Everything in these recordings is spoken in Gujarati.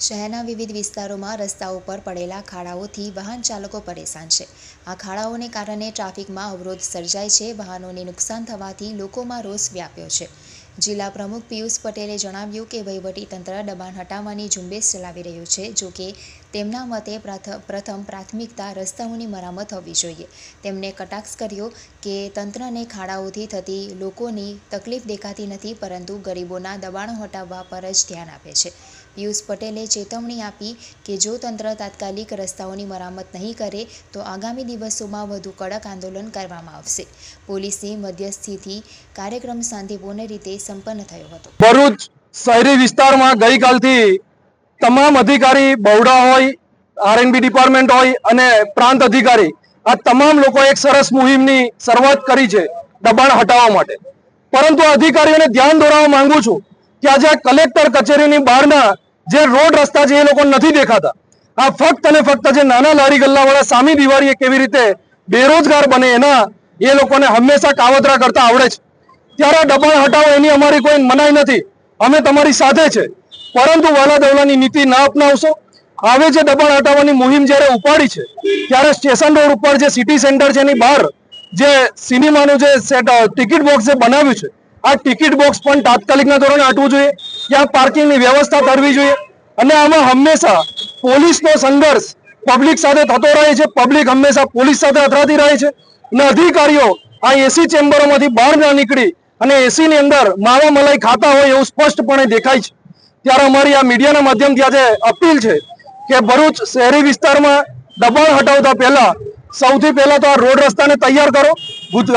શહેરના વિવિધ વિસ્તારોમાં રસ્તાઓ પર પડેલા ખાડાઓથી વાહન ચાલકો પરેશાન છે. આ ખાડાઓને કારણે ટ્રાફિકમાં અવરોધ સર્જાય છે. વાહનોને નુકસાન થવાથી લોકોમાં રોષ વ્યાપ્યો છે. જિલ્લા પ્રમુખ પિયુષ પટેલે જણાવ્યું કે વહીવટીતંત્ર દબાણ હટાવવાની ઝુંબેશ ચલાવી રહ્યું છે, જો કે તેમના મતે પ્રાથ- પ્રથમ પ્રાથમિકતા રસ્તાઓની મરામત હોવી જોઈએ. તેમણે કટાક્ષ કર્યો કે તંત્રને ખાડાઓથી થતી લોકોની તકલીફ દેખાતી નથી, પરંતુ ગરીબોના દબાણો હટાવવા પર જ ધ્યાન આપે છે. પિયુષ પટેલે ચેતવણી આપી કે જો તંત્ર તાત્કાલિક રસ્તાઓની મરામત નહીં કરે, તો આગામી દિવસોમાં વધુ કડક આંદોલન કરવામાં આવશે. પોલીસની મધ્યસ્થીથી કાર્યક્રમ શાંતિપૂર્ણ રીતે સંપન્ન થયો હતો. ભરૂચ શહેરી વિસ્તારમાં ગઈકાલથી તમામ અધિકારી બહુડા હોય આરએનબી ડિપાર્ટમેન્ટ હોય અને પ્રાંત અધિકારી, આ તમામ લોકો એક સરસ મુહિમની શરૂઆત કરી છે દબાણ હટાવવા માટે. પરંતુ અધિકારીઓને ધ્યાન દોરાવવા માંગુ છું કે આજે આ કલેક્ટર કચેરીની બહારના જે રોડ રસ્તા છે એ લોકો નથી દેખાતા. આ ફક્ત અને ફક્ત જે નાના લારી ગલ્લાવાળા સામી દિવાળીએ કેવી રીતે બેરોજગાર બને એના એ લોકોને હંમેશા કાવતરા કરતા આવડે છે. ત્યારે દબાણ હટાવો, એની અમારી કોઈ મનાઈ નથી. અમે તમારી સાથે છે. પરંતુ વાલા દવલાની નીતિ ના અપનાવશો. આવે જે દબાણ હટાવવાની મુહિમ જ્યારે ઉપાડી છે, ત્યારે સ્ટેશન રોડ ઉપર જે સિટી સેન્ટર છે એની બહાર જે સિનેમાનું જે ટિકિટ બોક્સ જે બનાવ્યું છે, આ ટિકિટ બોક્સ પણ તાત્કાલિકના ધોરણે હટવું જોઈએ. ત્યાં પાર્કિંગની વ્યવસ્થા કરવી જોઈએ. અને આમાં હંમેશા પોલીસનો સંઘર્ષ પબ્લિક સાથે થતો રહે છે. પબ્લિક હંમેશા પોલીસ સાથે અથડાતી રહે છે. અને અધિકારીઓ આ એસી ચેમ્બરોમાંથી બહાર ના નીકળી અને એસી ની અંદર માવા મલાઈ ખાતા હોય એવું સ્પષ્ટપણે દેખાય છે. ત્યારે અમારી આ મીડિયાના માધ્યમથી આજે અપીલ છે કે ભરૂચ શહેરી વિસ્તારમાં દબાણ હટાવતા પહેલા સૌથી પહેલા તો આ રોડ રસ્તાને તૈયાર કરો.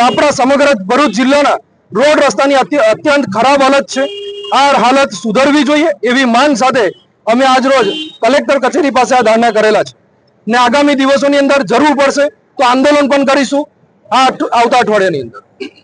આપણા સમગ્ર ભરૂચ જિલ્લાના રોડ રસ્તાની અત્ય- અત્યંત ખરાબ હાલત છે. આ હાલત સુધરવી જોઈએ એવી માંગ સાથે અમે આજ રોજ કલેક્ટર કચેરી પાસે આ ધારણા કરેલા છે. ને આગામી દિવસોની અંદર જરૂર પડશે તો આંદોલન પણ કરીશું આ આવતા અઠવાડિયાની અંદર.